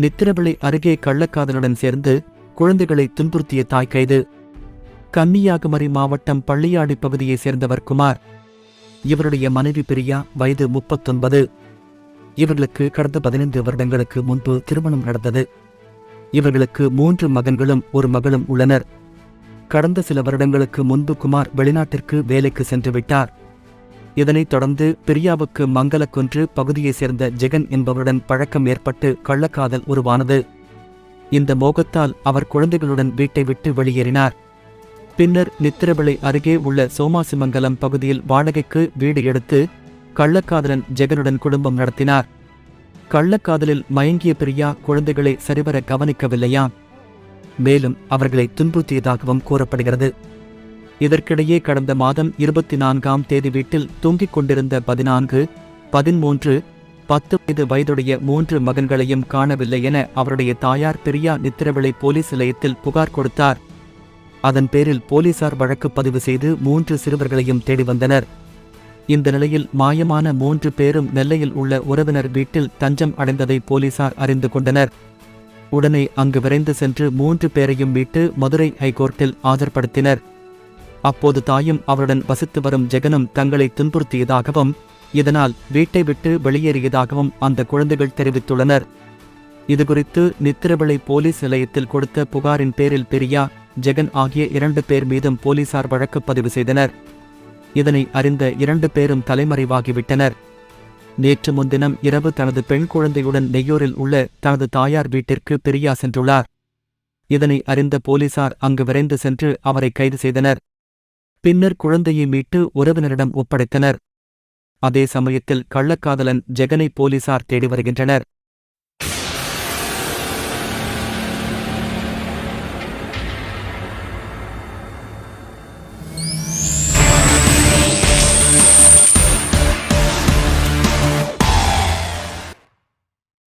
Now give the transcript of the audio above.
நித்திரவிளை அருகே கள்ளக்காதலுடன் சேர்ந்து குழந்தைகளை துன்புறுத்திய தாய் கைது. கன்னியாகுமரி மாவட்டம் பள்ளியாடி பகுதியைச் சேர்ந்தவர் குமார். இவருடைய மனைவி பிரியா வயது முப்பத்தொன்பது. இவர்களுக்கு கடந்த பதினைந்து வருடங்களுக்கு முன்பு திருமணம் நடந்தது. இவர்களுக்கு மூன்று மகன்களும் ஒரு மகளும் உள்ளனர். கடந்த சில வருடங்களுக்கு முன்பு குமார் வெளிநாட்டிற்கு வேலைக்கு சென்று விட்டார் இதனைத் தொடர்ந்து பிரியாவுக்கு மங்களக்குன்று பகுதியைச் சேர்ந்த ஜெகன் என்பவருடன் பழக்கம் ஏற்பட்டு கள்ளக்காதல் உருவானது. இந்த மோகத்தால் அவர் குழந்தைகளுடன் வீட்டை விட்டு வெளியேறினார். பின்னர் நித்திரவிளை அருகே உள்ள சோமாசிமங்கலம் பகுதியில் வாடகைக்கு வீடு எடுத்து கள்ளக்காதலன் ஜெகனுடன் குடும்பம் நடத்தினார். கள்ளக்காதலில் மயங்கிய பிரியா குழந்தைகளை சரிவர கவனிக்கவில்லையா மேலும் அவர்களை துன்புறுத்தியதாகவும் கூறப்படுகிறது. இதற்கிடையே கடந்த மாதம் இருபத்தி நான்காம் தேதி வீட்டில் தூங்கிக் கொண்டிருந்த பதினான்கு பதிமூன்று பத்து வயது வயதுடைய மூன்று மகன்களையும் காணவில்லை என அவருடைய தாயார் பிரியா நித்திரவிளை போலீஸ் நிலையத்தில் புகார் கொடுத்தார். அதன் பேரில் போலீசார் வழக்கு பதிவு செய்து மூன்று சிறுவர்களையும் தேடி வந்தனர். இந்த நிலையில் மாயமான மூன்று பேரும் நெல்லையில் உள்ள உறவினர் வீட்டில் தஞ்சம் அடைந்ததை போலீசார் அறிந்து கொண்டனர். உடனே அங்கு விரைந்து சென்று மூன்று பேரையும் மீட்டு மதுரை ஹைகோர்ட்டில் ஆஜர்படுத்தினர். அப்போது தாயும் அவருடன் வசித்து வரும் ஜெகனும் தங்களை துன்புறுத்தியதாகவும் இதனால் வீட்டை விட்டு வெளியேறியதாகவும் அந்த குழந்தைகள் தெரிவித்துள்ளனர். இதுகுறித்து நித்திரவிளை போலீஸ் நிலையத்தில் கொடுத்த புகாரின் பேரில் பெரியா ஜெகன் ஆகிய இரண்டு பேர் மீதும் போலீசார் வழக்கு பதிவு செய்தனர். இதனை அறிந்த இரண்டு பேரும் தலைமறைவாகிவிட்டனர். நேற்று முன்தினம் இரவு தனது பெண் குழந்தையுடன் நெய்யூரில் உள்ள தனது தாயார் வீட்டிற்கு பிரியா சென்றுள்ளார். இதனை அறிந்த போலீசார் அங்கு விரைந்து சென்று அவரை கைது செய்தனர். பின்னர் குழந்தையை மீட்டு உறவினரிடம் ஒப்படைத்தனர். அதே சமயத்தில் கள்ளக்காதலன் ஜெகனை போலீசார் தேடி வருகின்றனர்.